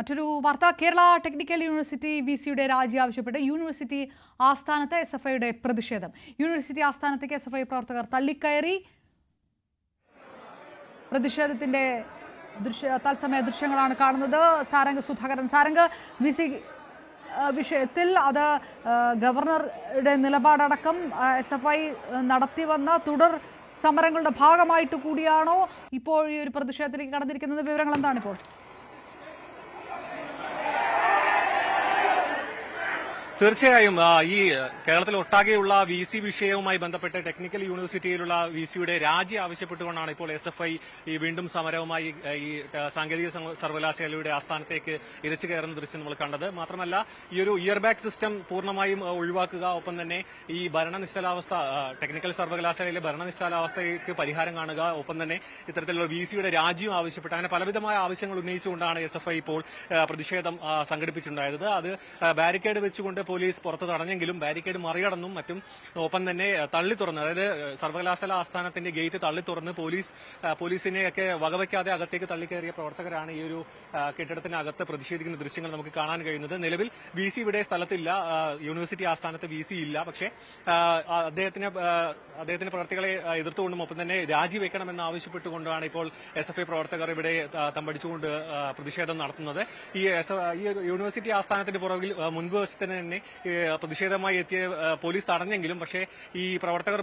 മറ്റൊരു വാർത്ത Kerala technical university V സിയുടെ രാജി ആവശ്യപ്പെട്ട് യൂണിവേഴ്സിറ്റി ആസ്ഥാനത്ത് എസ് എഫ് ഐയുടെ പ്രതിഷേധം. യൂണിവേഴ്സിറ്റി ആസ്ഥാനത്തേക്ക് എസ് എഫ് ഐ പ്രവർത്തകർ തള്ളിക്കയറി. പ്രതിഷേധത്തിന്റെ ദൃശ്യ തത്സമയ ദൃശ്യങ്ങളാണ് കാണുന്നത്. സാരംഗ് സുധാകരൻ. സാരംഗ് വി സി വിഷയത്തിൽ അത് ഗവർണറുടെ നിലപാടടക്കം എസ് എഫ് ഐ നടത്തി വന്ന തുടർ സമരങ്ങളുടെ ഭാഗമായിട്ട് കൂടിയാണോ ഇപ്പോൾ ഈ ഒരു പ്രതിഷേധത്തിലേക്ക് കടന്നിരിക്കുന്നത്? വിവരങ്ങൾ എന്താണ് ഇപ്പോൾ? തീർച്ചയായും ഈ കേരളത്തിൽ ഒട്ടാകെയുള്ള വി സി വിഷയവുമായി ബന്ധപ്പെട്ട് ടെക്നിക്കൽ യൂണിവേഴ്സിറ്റിയിലുള്ള വി സിയുടെ രാജി ആവശ്യപ്പെട്ടുകൊണ്ടാണ് ഇപ്പോൾ എസ് എഫ് ഐ ഈ വീണ്ടും സമരവുമായി ഈ സാങ്കേതിക സർവകലാശാലയുടെ ആസ്ഥാനത്തേക്ക് ഇരച്ചു കയറുന്ന ദൃശ്യം നമ്മൾ കണ്ടത്. മാത്രമല്ല ഈ ഒരു ഇയർ ബാക്ക് സിസ്റ്റം പൂർണമായും ഒഴിവാക്കുക ഒപ്പം തന്നെ ഈ ഭരണനിശ്ചലാവസ്ഥ ടെക്നിക്കൽ സർവകലാശാലയിലെ ഭരണനിശ്ചലാവസ്ഥയ്ക്ക് പരിഹാരം കാണുക ഒപ്പം തന്നെ ഇത്തരത്തിലുള്ള വി സിയുടെ രാജിയും ആവശ്യപ്പെട്ട് അങ്ങനെ പലവിധമായ ആവശ്യങ്ങൾ ഉന്നയിച്ചുകൊണ്ടാണ് എസ് എഫ് ഐ ഇപ്പോൾ പ്രതിഷേധം സംഘടിപ്പിച്ചിട്ടുണ്ടായത്. അത് ബാരിക്കേഡ് വെച്ചുകൊണ്ട് പോലീസ് പുറത്ത് തടഞ്ഞെങ്കിലും ബാരിക്കേഡ് മറികടന്നും മറ്റും ഒപ്പം തന്നെ തള്ളി തുറന്ന് അതായത് സർവകലാശാല ആസ്ഥാനത്തിന്റെ ഗേറ്റ് തള്ളി തുറന്ന് പോലീസ് പോലീസിനെയൊക്കെ വകവയ്ക്കാതെ അകത്തേക്ക് തള്ളിക്കയറിയ പ്രവർത്തകരാണ് ഈ ഒരു കെട്ടിടത്തിനകത്ത് പ്രതിഷേധിക്കുന്ന ദൃശ്യങ്ങൾ നമുക്ക് കാണാൻ കഴിയുന്നത്. നിലവിൽ വി സി ഇവിടെ സ്ഥലത്തില്ല യൂണിവേഴ്സിറ്റി ആസ്ഥാനത്ത് വി സി ഇല്ല. പക്ഷേ അദ്ദേഹത്തിന് അദ്ദേഹത്തിന്റെ പ്രവർത്തികളെ എതിർത്തുകൊണ്ടും ഒപ്പം തന്നെ രാജിവെക്കണമെന്ന് ആവശ്യപ്പെട്ടുകൊണ്ടാണ് ഇപ്പോൾ എസ് എഫ് ഐ പ്രവർത്തകർ ഇവിടെ തമ്പടിച്ചുകൊണ്ട് പ്രതിഷേധം നടത്തുന്നത്. ഈ യൂണിവേഴ്സിറ്റി ആസ്ഥാനത്തിന്റെ പുറകിൽ ആ, മുൻപ് വശത്തിന് തന്നെ പ്രതിഷേധമായി എത്തിയ പോലീസ് തടഞ്ഞെങ്കിലും പക്ഷേ ഈ പ്രവർത്തകർ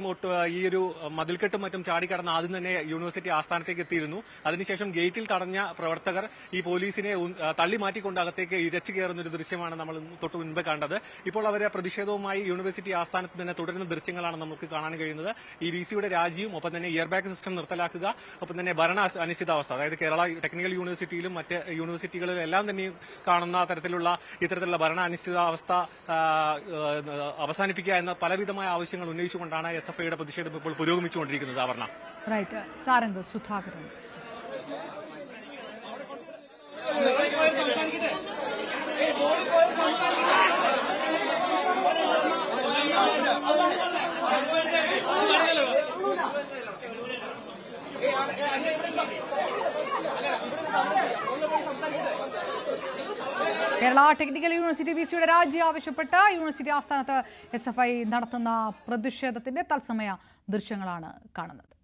ഈ ഒരു മതിൽക്കെട്ടും മറ്റും ചാടിക്കടന്ന് ആദ്യം തന്നെ യൂണിവേഴ്സിറ്റി ആസ്ഥാനത്തേക്ക് എത്തിയിരുന്നു. അതിനുശേഷം ഗേറ്റിൽ തടഞ്ഞ പ്രവർത്തകർ ഈ പോലീസിനെ തള്ളി മാറ്റിക്കൊണ്ട് അകത്തേക്ക് ഇരച്ചു കയറുന്ന ഒരു ദൃശ്യമാണ് നമ്മൾ തൊട്ട് മുൻപ് കണ്ടത്. ഇപ്പോൾ അവരെ പ്രതിഷേധവുമായി യൂണിവേഴ്സിറ്റി ആസ്ഥാനത്ത് തന്നെ തുടരുന്ന ദൃശ്യങ്ങളാണ് നമുക്ക് കാണാൻ കഴിയുന്നത്. ഈ വി സിയുടെ രാജിയും ഒപ്പം തന്നെ ഇയർ ബാഗ് സിസ്റ്റം നിർത്തലാക്കുക ഒപ്പം തന്നെ ഭരണ അനിശ്ചിതാവസ്ഥ അതായത് കേരള ടെക്നിക്കൽ യൂണിവേഴ്സിറ്റിയിലും മറ്റ് യൂണിവേഴ്സിറ്റികളിലും എല്ലാം തന്നെ കാണുന്ന തരത്തിലുള്ള ഇത്തരത്തിലുള്ള ഭരണ അനിശ്ചിതാവസ്ഥ അവസാനിപ്പിക്കുക എന്ന പലവിധമായ ആവശ്യങ്ങൾ ഉന്നയിച്ചുകൊണ്ടാണ് എസ് എഫ് ഐയുടെ പ്രതിഷേധം ഇപ്പോൾ പുരോഗമിച്ചുകൊണ്ടിരിക്കുന്നത് അവർണ right Sarang Sudhakaran. Kerala technical university V സിയുടെ രാജി ആവശ്യപ്പെട്ട് യൂണിവേഴ്സിറ്റി ആസ്ഥാനത്ത് എസ് എഫ് ഐ നടത്തുന്ന പ്രതിഷേധത്തിന്റെ തത്സമയ ദൃശ്യങ്ങളാണ് കാണുന്നത്.